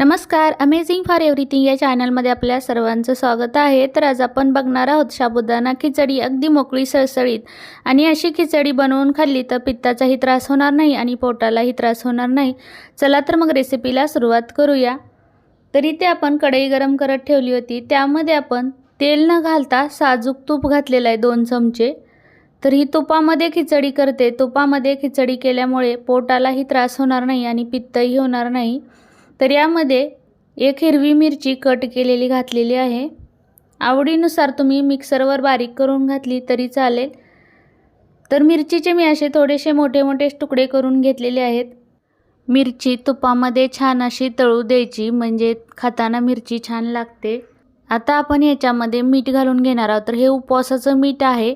नमस्कार amazing for everything या चॅनलमध्ये आपल्या सर्वांचं स्वागत आहे. तर आज आपण बघणार आहोत साबुदाणा खिचडी अगदी मोकळी सळसळीत. आणि अशी खिचडी बनवून खाल्ली तर पित्ताचाही त्रास होणार नाही आणि पोटालाही त्रास होणार नाही. चला तर मग रेसिपीला सुरुवात करूया. तर इथे आपण कढई गरम करत ठेवली होती. त्यामध्ये आपण तेल न घालता साजूक तूप घातलेलं आहे दोन चमचे. तर ही तुपामध्ये खिचडी करते. तुपामध्ये खिचडी केल्यामुळे पोटालाही त्रास होणार नाही आणि पित्तही होणार नाही. तर यामध्ये एक हिरवी मिरची कट केलेली घातलेली आहे. आवडीनुसार तुम्ही मिक्सरवर बारीक करून घातली तरी चालेल. तर मिरचीचे मी असे थोडेसे मोठे मोठे तुकडे करून घेतलेले आहेत. मिरची तुपामध्ये छान अशी तळू द्यायची म्हणजे खाताना मिरची छान लागते. आता आपण याच्यामध्ये मीठ घालून घेणार आहोत. तर हे उपवासाचं मीठ आहे.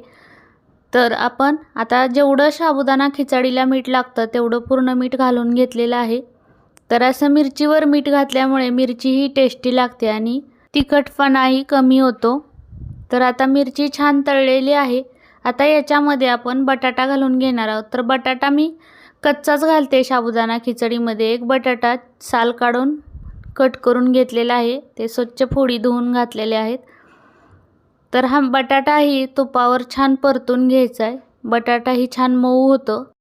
तर आपण आता जेवढं साबुदाणा खिचडीला मीठ लागतं तेवढं पूर्ण मीठ घालून घेतलेलं आहे. तर असं मिरचीवर मीठ घातल्यामुळे मिरचीही टेस्टी लागते आणि तिखटपणाही कमी होतो. तर आता मिरची छान तळलेली आहे. आता याच्यामध्ये आपण बटाटा घालून घेणार आहोत. तर बटाटा मी कच्चाच घालते साबुदाणा खिचडीमध्ये. एक बटाटा साल काढून कट करून घेतलेला आहे. ते स्वच्छ फोडी धुवून घातलेले आहेत. तर हा बटाटाही तुपावर छान परतून घ्यायचा आहे. बटाटाही छान मऊ होतो.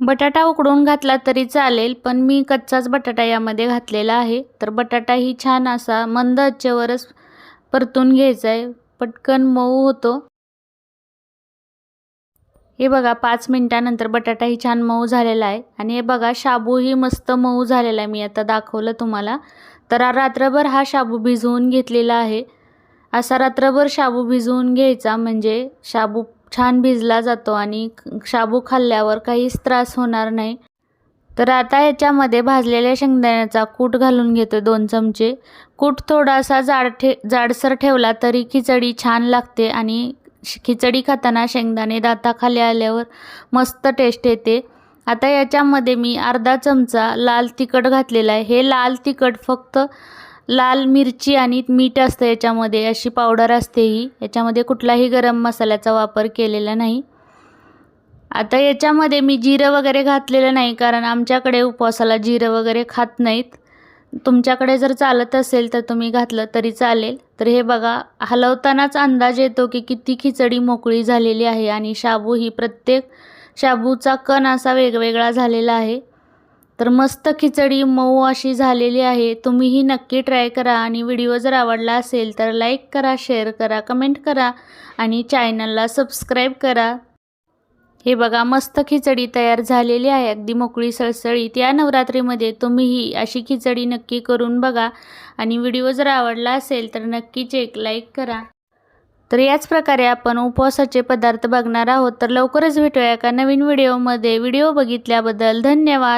बटाटा उकडून घातला तरी चालेल पण मी कच्चाच बटाटा यामध्ये घातलेला आहे. तर बटाटाही छान असा मंद आचेवरच परतून घ्यायचा आहे पटकन मऊ होतो. हे बघा पाच मिनटानंतर बटाटाही छान मऊ झालेला आहे. आणि हे बघा शाबूही मस्त मऊ झालेला आहे. मी आता दाखवलं तुम्हाला. तर रात्रभर हा शाबू भिजवून घेतलेला आहे. असा रात्रभर शाबू भिजवून घ्यायचा. म्हणजे शाबू छान भिजला जातो आणि शाबू खाल्ल्यावर काहीच त्रास होणार नाही. तर आता याच्यामध्ये भाजलेल्या शेंगदाण्याचा कूट घालून घेतो दोन चमचे. कूट थोडासा जाड ठे जाडसर ठेवला तरी खिचडी छान लागते आणि खिचडी खाताना शेंगदाणे दाताखाली आल्यावर मस्त टेस्ट येते. आता याच्यामध्ये मी अर्धा चमचा लाल तिखट घातलेला आहे. हे लाल तिखट फक्त लाल मिरची आणि मीठ असतं याच्यामध्ये अशी पावडर असते ही. याच्यामध्ये कुठलाही गरम मसाल्याचा वापर केलेला नाही. आता याच्यामध्ये मी जिरं वगैरे घातलेलं नाही कारण आमच्याकडे उपवासाला जिरं वगैरे खात नाहीत. तुमच्याकडे जर चालत असेल तर तुम्ही घातलं तरी चालेल. तर हे बघा हलवतानाच अंदाज येतो की किती खिचडी मोकळी झालेली आहे आणि शाबू ही प्रत्येक शाबूचा कण असा वेगवेगळा झालेला आहे. तर मस्त खिचडी मऊ अशी झालेली आहे. तुम्हीही नक्की ट्राय करा आणि व्हिडिओ जर आवडला असेल तर लाईक करा शेअर करा कमेंट करा आणि चॅनलला सबस्क्राईब करा. हे बघा मस्त खिचडी तयार झालेली आहे. अगदी मोकळी सळसळीत. या नवरात्रीमध्ये तुम्हीही अशी खिचडी नक्की करून बघा आणि व्हिडिओ जर आवडला असेल तर नक्कीच एक लाईक करा. तर याच प्रकारे आपण उपवासाचे पदार्थ बघणार आहोत. तर लवकरच भेटूया एका नवीन व्हिडिओमध्ये व्हिडिओ बघितल्याबद्दल धन्यवाद.